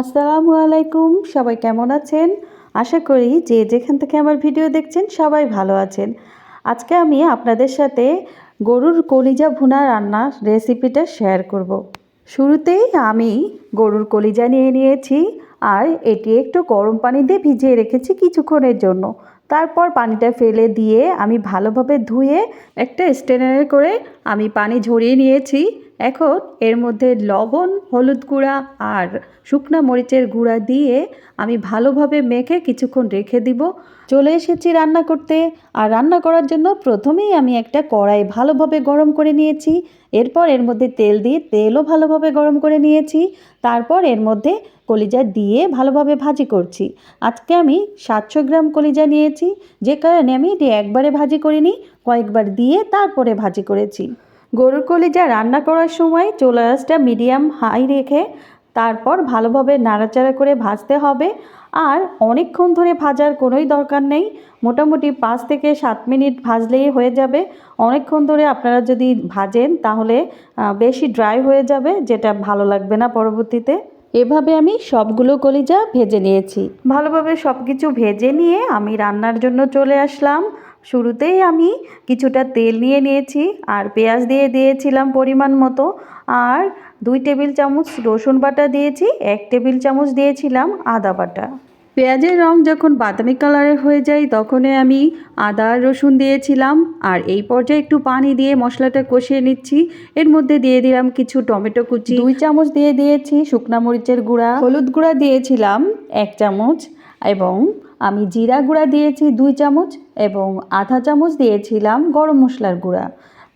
আসসালামু আলাইকুম সবাই কেমন আছেন? আশা করি যে যেখান থেকে আমার ভিডিও দেখছেন সবাই ভালো আছেন। আজকে আমি আপনাদের সাথে গরুর কলিজা ভুনা রান্নার রেসিপিটা শেয়ার করব। শুরুতেই আমি গরুর কলিজা নিয়ে নিয়েছি আর এটি একটু গরম পানি দিয়ে ভিজিয়ে রেখেছি কিছুক্ষণের জন্য। তারপর পানিটা ফেলে দিয়ে আমি ভালোভাবে ধুয়ে একটা স্টেনারে করে আমি পানি ঝরিয়ে নিয়েছি। এখন এর মধ্যে লবণ, হলুদ গুঁড়া আর শুকনা মরিচের গুঁড়া দিয়ে আমি ভালোভাবে মেখে কিছুক্ষণ রেখে দিব। চলে এসেছি রান্না করতে আর রান্না করার জন্য প্রথমেই আমি একটা কড়াই ভালোভাবে গরম করে নিয়েছি। এরপর এর মধ্যে তেল দিয়ে তেলও ভালোভাবে গরম করে নিয়েছি। তারপর এর মধ্যে কলিজা দিয়ে ভালোভাবে ভাজি করছি। আজকে আমি সাতশো গ্রাম কলিজা নিয়েছি। যে কারণে আমি এটি একবারে ভাজি করিনি, কয়েকবার দিয়ে তারপরে ভাজি করেছি। গরুর কলিজা রান্না করার সময় চুলা মিডিয়াম হাই রেখে তারপর ভালোভাবে নাড়াচাড়া করে ভাজতে হবে। আর অনেকক্ষণ ধরে ভাজার কোনোই দরকার নেই। মোটামুটি পাঁচ থেকে সাত মিনিট ভাজলেই হয়ে যাবে। অনেকক্ষণ ধরে আপনারা যদি ভাজেন তাহলে বেশি ড্রাই হয়ে যাবে, যেটা ভালো লাগবে না পরবর্তীতে। এভাবে আমি সবগুলো কলিজা ভেজে নিয়েছি। ভালোভাবে সব কিছু ভেজে নিয়ে আমি রান্নার জন্য চলে আসলাম। শুরুতেই আমি কিছুটা তেল নিয়ে নিয়েছি আর পেঁয়াজ দিয়ে দিয়েছিলাম পরিমাণ মতো। আর দুই টেবিল চামচ রসুন বাটা দিয়েছি, এক টেবিল চামচ দিয়েছিলাম আদা বাটা। পেঁয়াজের রং যখন বাদামি কালারের হয়ে যায়, তখনই আমি আদা রসুন দিয়েছিলাম। আর এই পর্যায়ে একটু পানি দিয়ে মশলাটা কষিয়ে নিচ্ছি। এর মধ্যে দিয়ে দিলাম কিছু টমেটো কুচি, দুই চামচ দিয়ে দিয়েছি শুকনা মরিচের গুঁড়া, হলুদ গুঁড়া দিয়েছিলাম, এক চামচ, এবং আমি জিরা গুঁড়া দিয়েছি দুই চামচ এবং আধা চামচ দিয়েছিলাম গরম মশলার গুঁড়া।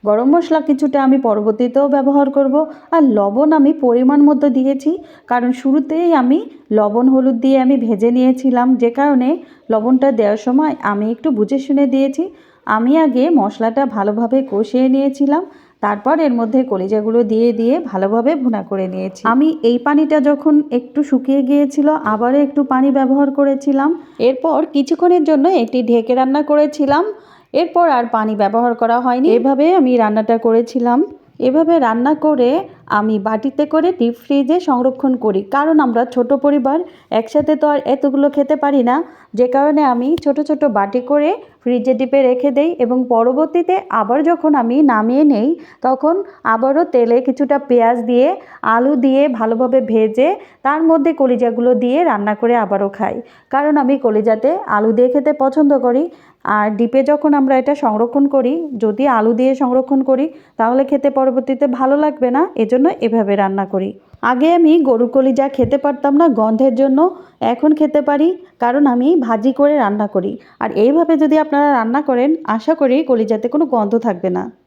গরম মশলা কিছুটা আমি পরবর্তীতেও ব্যবহার করব আর লবণ আমি পরিমাণ মতো দিয়েছি, কারণ শুরুতেই আমি লবণ হলুদ দিয়ে আমি ভেজে নিয়েছিলাম, যে কারণে লবণটা দেওয়ার সময় আমি একটু বুঝে শুনে দিয়েছি। আমি আগে মশলাটা ভালোভাবে কষিয়ে নিয়েছিলাম তারপর এর মধ্যে কলিজাগুলো দিয়ে দিয়ে ভালোভাবে ভুনা করে নিয়েছি। আমি এই পানিটা যখন একটু শুকিয়ে গিয়েছিল, আবারও একটু পানি ব্যবহার করেছিলাম। এরপর কিছুক্ষণের জন্য এটি ঢেকে রান্না করেছিলাম। এরপর আর পানি ব্যবহার করা হয়নি। এভাবে আমি রান্নাটা করেছিলাম। এভাবে রান্না করে আমি বাটিতে করে ডিপ ফ্রিজে সংরক্ষণ করি। কারণ আমরা ছোট পরিবার, একসাথে তো আর এতগুলো খেতে পারি না। যে কারণে আমি ছোট ছোট বাটি করে ফ্রিজে ডিপে রেখে দেই এবং পরবর্তীতে আবার যখন আমি নামিয়ে নেই, তখন আবারও তেলে কিছুটা পেঁয়াজ দিয়ে, আলু দিয়ে ভালোভাবে ভেজে, তার মধ্যে কলিজাগুলো দিয়ে রান্না করে আবারও খাই। কারণ আমি কলিজাতে আলু দিয়ে খেতে পছন্দ করি। আর ডিপে যখন আমরা এটা সংরক্ষণ করি, যদি আলু দিয়ে সংরক্ষণ করি, তাহলে খেতে পরবর্তীতে ভালো লাগবে না। এজন্য এভাবে রান্না করি। আগে আমি গরুর কলিজা খেতে পারতাম না গন্ধের জন্য এখন খেতে পারি, কারণ আমি ভাজি করে রান্না করি। আর এইভাবে যদি আপনারা রান্না করেন, আশা করি কলিজাতে কোনো গন্ধ থাকবে না।